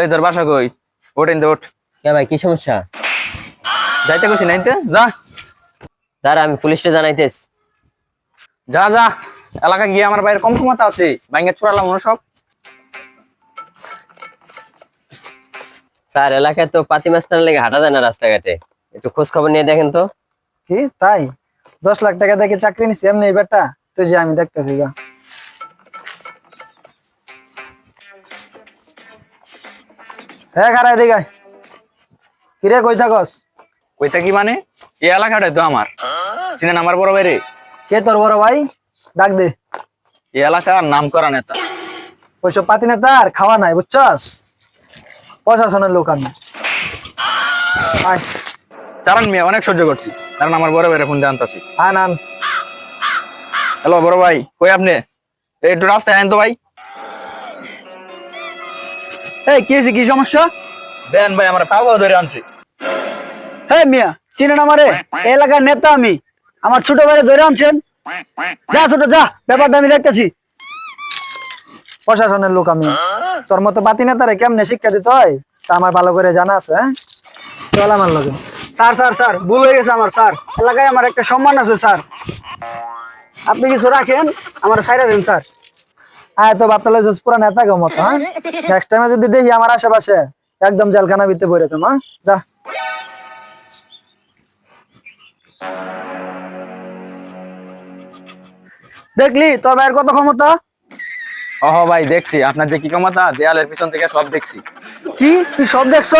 এই তোর বাসা কই? ওঠ ইন্দে ওঠ। কে ভাই কি সমস্যা? যাইতে কইছি নাইতে যা। দাঁড়া আমি পুলিশে জানাইতেস যা যা। এলাকা গিয়ে আমার বাইরে কম ক্ষমতা আছে সব। স্যার এলাকায় তো পাতি মাছ টানার লেগে হাঁটা যায় না রাস্তাঘাটে। একটু খোঁজ খবর নিয়ে দেখেন তো। কি? তাই? দশ লাখ টাকা দেখে চাকরি নিছি এমনি এই বেটা তুই যে আমি দেখতেছি গা হ্যাঁ কিরে কই থাকস? কইতা কি মানে? এই এলাকাটাই তো আমার। চিনেন আমার বড় কে তোর বড় ভাই? ডাক দে। এই এলাকার নাম করা নেতা। ওইসব পাতি না তার খাওয়া নাই বুঝছস? প্রশাসনের লোক আমি। চালান মিয়া অনেক সহ্য করছি। কারণ আমার বড় বাইরে ফোন জানতাছি হ্যাঁ আন হ্যালো বড় ভাই কই আপনি? একটু রাস্তায় আইন তো ভাই। এই কি হয়েছে? কি সমস্যা? দেন ভাই আমার পাগল ধরে আনছি। হ্যাঁ মিয়া চিনেন আমারে? এলাকার নেতা আমি। আমার ছোট ভাই ধরে আনছেন। যা ছোট যা ব্যাপারটা আমি দেখতেছি। প্রশাসনের লোক আমি। তোর মতো বাতি নেতারে কেমনে শিক্ষা দিতে হয়? তা আমার ভালো করে জানা আছে হ্যাঁ? চল আমার লগে। স্যার স্যার স্যার ভুল হয়ে গেছে আমার স্যার। এলাকায় আমার একটা সম্মান আছে স্যার। আপনি কিছু রাখেন আমার সাইডে দেন স্যার। আয় তো বাপটালে জুস পুরা নেতা গো হ্যাঁ? নেক্সট টাইমে যদি দেখি আমার আশেপাশে একদম জালখানা ভিতরে পড়ে তোমা যা। দেখলি তোর ভাইয়ের কত ক্ষমতা? অহ ভাই দেখছি। আপনার যে কি ক্ষমতা? দেয়ালের পিছন থেকে সব দেখছি। কি? তুই সব দেখছ?